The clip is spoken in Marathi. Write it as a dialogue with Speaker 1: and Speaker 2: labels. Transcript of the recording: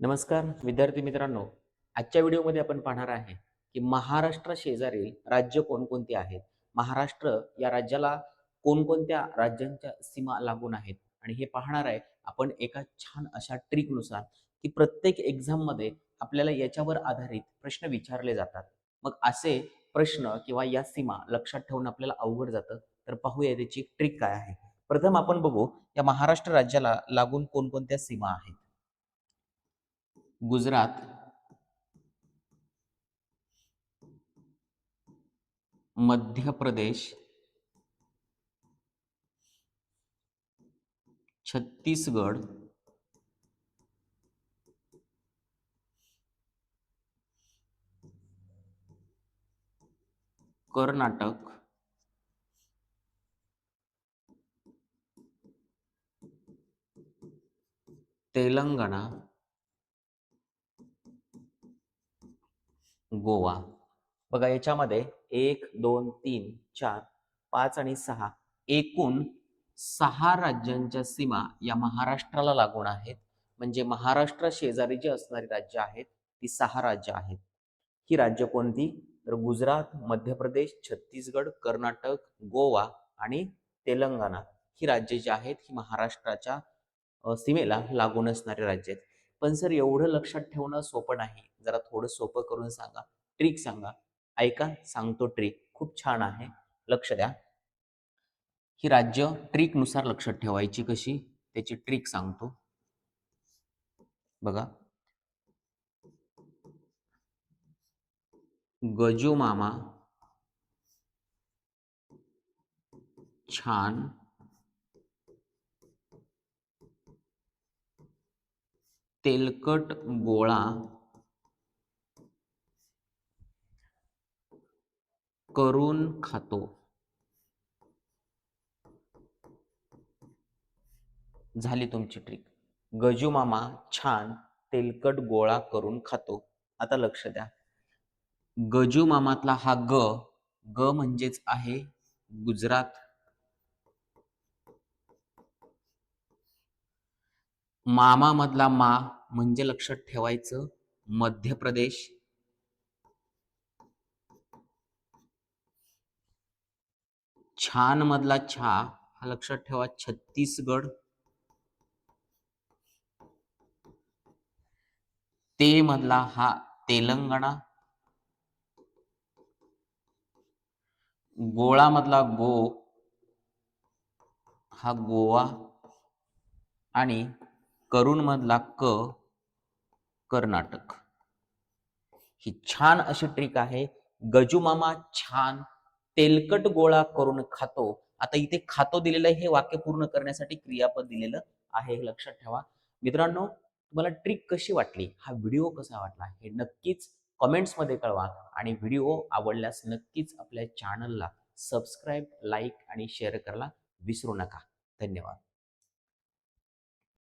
Speaker 1: नमस्कार विद्यार्थी मित्रांनो. आजच्या व्हिडिओमध्ये आपण पाहणार आहे की महाराष्ट्र शेजारील राज्य कोणकोणती आहेत? महाराष्ट्र या राज्याला कोणकोणत्या राज्यांच्या सीमा लागून आहेत? आणि हे पाहणार आहे आपण एका छान अशा ट्रिकनुसार की प्रत्येक एक्झाममध्ये आपल्याला याच्यावर आधारित प्रश्न विचारले जातात. मग असे प्रश्न किंवा या सीमा लक्षात ठेवून आपल्याला अवघड जातं. तर पाहूया त्याची ट्रिक काय आहे. प्रथम आपण बघू या महाराष्ट्र राज्याला लागून कोणकोणत्या सीमा आहेत? गुजरात. मध्य प्रदेश. छत्तीसगड. कर्नाटक. तेलंगणा. गोवा. बघा याच्यामध्ये एक दोन तीन चार पाच आणि सहा एकूण सहा राज्यांच्या सीमा या महाराष्ट्राला लागून आहेत. म्हणजे महाराष्ट्र शेजारी जी असणारी राज्य आहेत ती सहा राज्य आहेत. ही राज्य कोणती? तर गुजरात मध्य प्रदेश छत्तीसगड कर्नाटक गोवा आणि तेलंगणा. ही राज्ये जी आहेत ही महाराष्ट्राच्या सीमेला लागून असणारी राज्य आहेत. पण सर एवढं लक्षात ठेवणं सोपं नाही. जरा थोडं सोपं करून सांगा. ट्रिक सांगा. ऐका. सांगतो ट्रिक. खूप छान आहे. लक्ष द्या. ही राज्य ट्रिकनुसार लक्षात ठेवायची कशी? त्याची ट्रिक सांगतो. बघा. गजू मामा. छान. तेलकट गोळा करून खातो. झाली तुमची ट्रिक गजू मामा छान तेलकट गोळा करून खातो. आता लक्ष द्या. गजू मामातला हा ग ग म्हणजेच आहे गुजरात मामा मधला मा म्हणजे लक्षात ठेवायचं मध्य प्रदेश छान मधला छा हा लक्षात ठेवा छत्तीसगड. ते मधला हा तेलंगणा. गोळा मधला गो हा गोवा. आणि करुण मधला क कर्नाटक. ही छान अशी ट्रिक आहे. गजूमामा छान तेलकट गोळा करून खातो. आता इथे खातो दिलेलं हे वाक्य पूर्ण करण्यासाठी क्रियापद दिलेलं आहे हे लक्षात ठेवा. मित्रांनो तुम्हाला ट्रिक कशी वाटली? हा व्हिडिओ कसा वाटला? हे नक्कीच कमेंट्समध्ये कळवा आणि व्हिडिओ आवडल्यास नक्कीच आपल्या चॅनलला सबस्क्राईब लाईक आणि शेअर करायला विसरू नका. धन्यवाद.